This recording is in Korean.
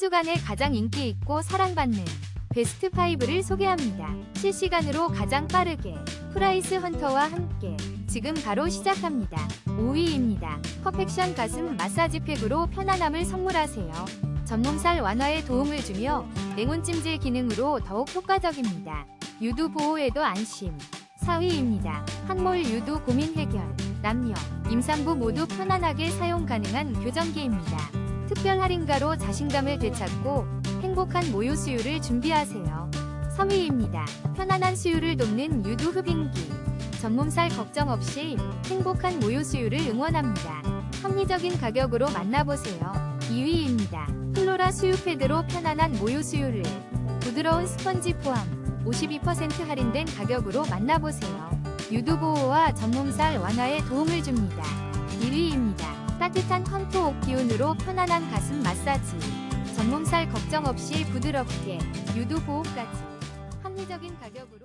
주간에 가장 인기 있고 사랑받는 베스트 5를 소개합니다. 실시간으로 가장 빠르게 프라이스 헌터와 함께 지금 바로 시작합니다. 5위입니다. 퍼펙션 가슴 마사지 팩으로 편안함을 선물하세요. 전몸살 완화에 도움을 주며 냉온 찜질 기능으로 더욱 효과적입니다. 유두 보호에도 안심. 4위입니다. 한몰 유두 고민 해결. 남녀, 임산부 모두 편안하게 사용 가능한 교정기입니다. 특별 할인가로 자신감을 되찾고 행복한 모유 수유를 준비하세요. 3위입니다. 편안한 수유를 돕는 유두 흡인기. 전몸살 걱정 없이 행복한 모유 수유를 응원합니다. 합리적인 가격으로 만나보세요. 2위입니다. 플로라 수유 패드로 편안한 모유 수유를 부드러운 스펀지 포함 52% 할인된 가격으로 만나보세요. 유두 보호와 전몸살 완화에 도움을 줍니다. 1위입니다. 따뜻한 컨토 옥 기운으로 편안한 가슴 마사지. 전몸살 걱정 없이 부드럽게 유두 보호까지 합리적인 가격으로